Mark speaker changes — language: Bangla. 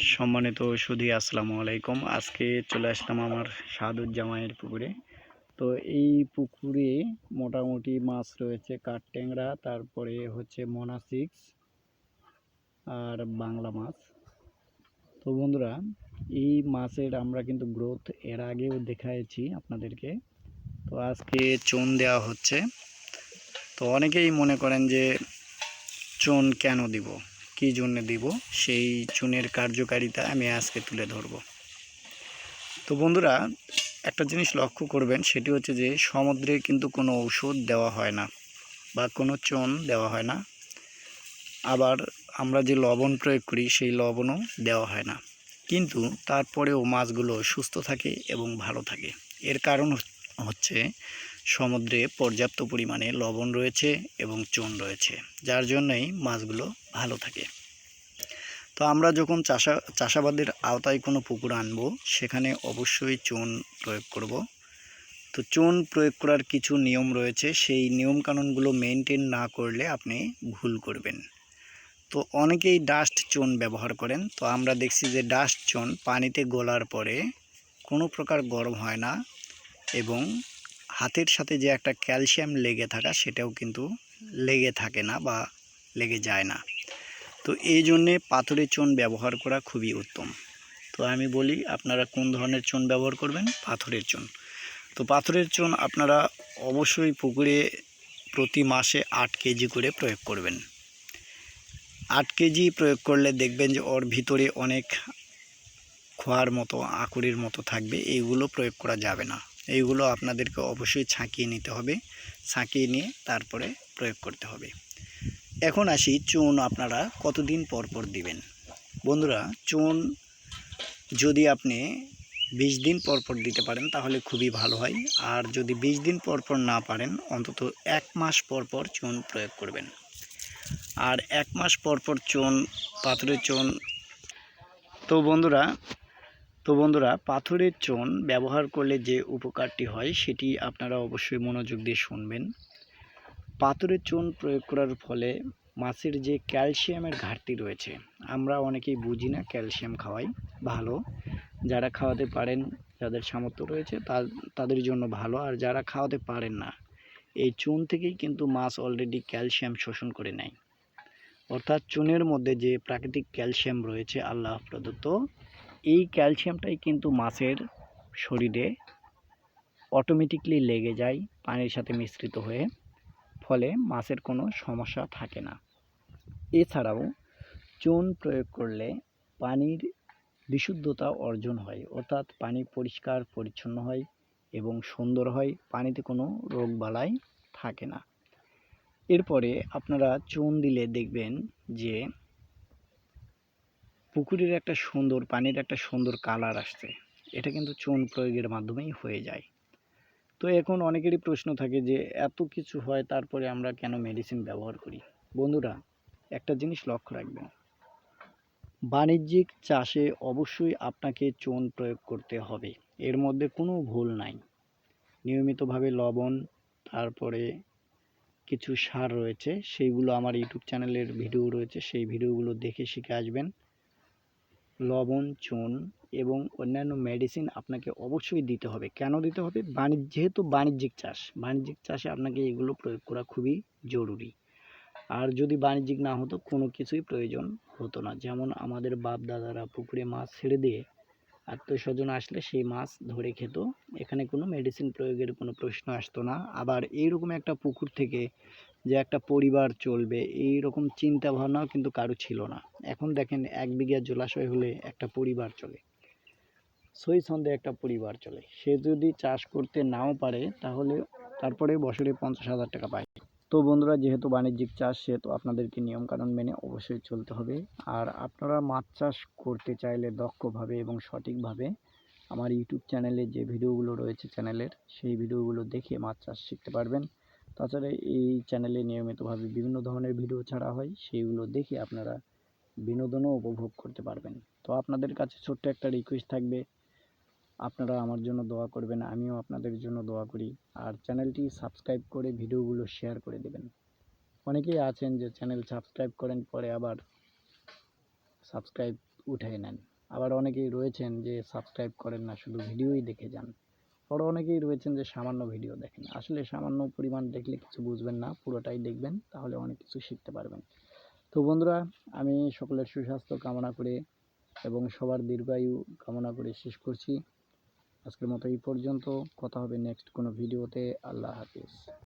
Speaker 1: সম্মানিত সুধী আসসালামু আলাইকুম। আজকে চলে আসলাম আমার সাদুজ্জামাইয়ের পুকুরে। তো এই পুকুরে মোটামুটি মাছ রয়েছে কাঠট্যাংরা, তারপরে হচ্ছে মোনা সিক্স আর বাংলা মাছ। তো বন্ধুরা, এই মাছের আমরা কিন্তু গ্রোথ এর আগেও দেখাইছি আপনাদেরকে। তো আজকে চুন দেওয়া হচ্ছে। তো অনেকেই মনে করেন যে চুন কেন দিব? কী জন্য দিব, সেই চুনের কার্যকারিতা আমি আজকে তুলে ধরব। তো বন্ধুরা, একটা জিনিস লক্ষ্য করবেন, সেটি হচ্ছে যে সমুদ্রে কিন্তু কোনো ঔষধ দেওয়া হয় না বা কোনো চুন দেওয়া হয় না। আবার আমরা যে লবণ প্রয়োগ করি, সেই লবণও দেওয়া হয় না। কিন্তু তারপরেও মাছগুলো সুস্থ থাকে এবং ভালো থাকে। এর কারণ হচ্ছে সমুদ্রে পর্যাপ্ত পরিমাণে লবণ রয়েছে এবং চুন রয়েছে, যার জন্যই মাছগুলো ভালো থাকে। তো আমরা যখন চাষা, চাষাবাদের আওতায় কোনো পুকুর আনব, সেখানে অবশ্যই চুন প্রয়োগ করব। তো চুন প্রয়োগ করার কিছু নিয়ম রয়েছে, সেই নিয়মকানুনগুলো মেনটেন না করলে আপনি ভুল করবেন। তো অনেকেই ডাস্ট চুন ব্যবহার করেন। তো আমরা দেখছি যে ডাস্ট চুন পানিতে গলার পরে কোনো প্রকার গরম হয় না এবং হাতের সাথে যে একটা ক্যালসিয়াম লেগে থাকা, সেটাও কিন্তু লেগে থাকে না বা লেগে যায় না। তো এই জন্যে পাথরের চুন ব্যবহার করা খুবই উত্তম। তো আমি বলি, আপনারা কোন ধরনের চুন ব্যবহার করবেন? পাথরের চুন তো পাথরের চুন আপনারা অবশ্যই পুকুরে প্রতি মাসে আট কেজি করে প্রয়োগ করবেন। আট কেজি প্রয়োগ করলে দেখবেন যে ওর ভিতরে অনেক খোয়ার মতো, আকুরির মতো থাকবে। এইগুলো প্রয়োগ করা যাবে না। এইগুলো আপনাদেরকে অবশ্যই ছাঁকিয়ে নিতে হবে। ছাঁকিয়ে নিয়ে তারপরে প্রয়োগ করতে হবে। এখন আসি চুন আপনারা কতদিন পর পর দিবেন? বন্ধুরা, চুন যদি আপনি বিশ দিন পর পর দিতে পারেন তাহলে খুবই ভালো হয়। আর যদি বিশ দিন পর পর না পারেন, অন্তত এক মাস পর পর চুন প্রয়োগ করবেন। আর এক মাস পর পর চুন, পাথরের চুন। তো বন্ধুরা তো বন্ধুরা, পাথরের চুন ব্যবহার করলে যে উপকারটি হয় সেটি আপনারা অবশ্যই মনোযোগ দিয়ে শুনবেন। পাথরের চুন প্রয়োগ করার ফলে মাছের যে ক্যালসিয়ামের ঘাটতি রয়েছে, আমরা অনেকেই বুঝি না ক্যালসিয়াম খাওয়াই ভালো। যারা খাওয়াতে পারেন, যাদের সামর্থ্য রয়েছে তাদের জন্য ভালো। আর যারা খাওয়াতে পারেন না, এই চুন থেকেই কিন্তু মাছ অলরেডি ক্যালসিয়াম শোষণ করে নেয়। অর্থাৎ চুনের মধ্যে যে প্রাকৃতিক ক্যালসিয়াম রয়েছে, আল্লাহ প্রদত্ত, এই ক্যালসিয়ামটাই কিন্তু মাছের শরীরে অটোমেটিকলি লেগে যায়, পানির সাথে মিশ্রিত হয়ে। ফলে মাছের কোনো সমস্যা থাকে না। এছাড়াও চুন প্রয়োগ করলে পানির বিশুদ্ধতা অর্জন হয়, অর্থাৎ পানি পরিষ্কার, পরিচ্ছন্ন হয় এবং সুন্দর হয়, পানিতে কোনো রোগবালাই থাকে না। এরপরে আপনারা চুন দিলে দেখবেন যে পুকুরের একটা সুন্দর, পানির একটা সুন্দর কালার আসছে। এটা কিন্তু চুন প্রয়োগের মাধ্যমেই হয়ে যায়। তো এখন অনেকেরই প্রশ্ন থাকে যে, এত কিছু হয়, তারপরে আমরা কেন মেডিসিন ব্যবহার করি? বন্ধুরা, একটা জিনিস লক্ষ্য রাখবেন। বাণিজ্যিক চাষে অবশ্যই আপনাকে চুন প্রয়োগ করতে হবে। এর মধ্যে কোনো ভুল নাই। নিয়মিতভাবে লবণ, তারপরে কিছু সার রয়েছে, সেইগুলো আমার ইউটিউব চ্যানেলের ভিডিও রয়েছে, সেই ভিডিওগুলো দেখে শিখে আসবেন। লবণ, চুন এবং অন্যান্য মেডিসিন আপনাকে অবশ্যই দিতে হবে। কেন দিতে হবে? বাণিজ্য, যেহেতু বাণিজ্যিক চাষ, বাণিজ্যিক চাষে আপনাকে এগুলো প্রয়োগ করা খুবই জরুরি। আর যদি বাণিজ্যিক না হতো, কোনো কিছুই প্রয়োজন হতো না। যেমন আমাদের বাপ দাদারা পুকুরে মাছ ছেড়ে দিয়ে আত্মীয় স্বজন আসলে সেই মাছ ধরে খেত। এখানে কোনো মেডিসিন প্রয়োগের কোনো প্রশ্ন আসতো না। আবার এইরকম একটা পুকুর থেকে যে একটা পরিবার চলবে এই রকম চিন্তা ভাবনাও কিন্তু কারও ছিল না। এখন দেখেন, এক বিঘা জলাশয় হলে একটা পরিবার চলে। সই ছন্দে একটা পরিবার চলে। সে যদি চাষ করতে নাও পারে, তাহলে তারপরে বছরে পঞ্চাশ হাজার টাকা পায়। তো বন্ধুরা, যেহেতু বাণিজ্যিক চাষ, সেহেতু আপনাদেরকে নিয়মকানুন মেনে অবশ্যই চলতে হবে। আর আপনারা মাছ চাষ করতে চাইলে দক্ষভাবে এবং সঠিকভাবে আমার ইউটিউব চ্যানেলে যে ভিডিওগুলো রয়েছে চ্যানেলের, সেই ভিডিওগুলো দেখে মাছ চাষ শিখতে পারবেন। তাছাড়া এই চ্যানেলে নিয়মিতভাবে বিভিন্ন ধরনের ভিডিও ছাড়া হয় সেইগুলো দেখে আপনারা বিনোদনও উপভোগ করতে পারবেন। তো আপনাদের কাছে ছোট্ট একটা রিকোয়েস্ট থাকবে, আপনারা আমার জন্য দোয়া করবেন, আমিও আপনাদের জন্য দোয়া করি। আর চ্যানেলটি সাবস্ক্রাইব করে ভিডিওগুলো শেয়ার করে দেবেন। অনেকেই আছেন যে চ্যানেল সাবস্ক্রাইব করেন, পরে আবার সাবস্ক্রাইব উঠাই নেন। আবার অনেকেই রয়েছেন যে সাবস্ক্রাইব করেন না, শুধু ভিডিওই দেখে যান। আবার অনেকেই রয়েছেন যে সামান্য ভিডিও দেখেন। আসলে সামান্য পরিমাণ দেখলে কিছু বুঝবেন না, পুরোটাই দেখবেন, তাহলে অনেক কিছু শিখতে পারবেন। তো বন্ধুরা, আমি সকলের সুস্বাস্থ্য কামনা করে এবং সবার দীর্ঘায়ু কামনা করে শেষ করছি। আজকের মতো এই পর্যন্ত, কথা হবে নেক্সট কোনো ভিডিওতে। আল্লাহ হাফিজ।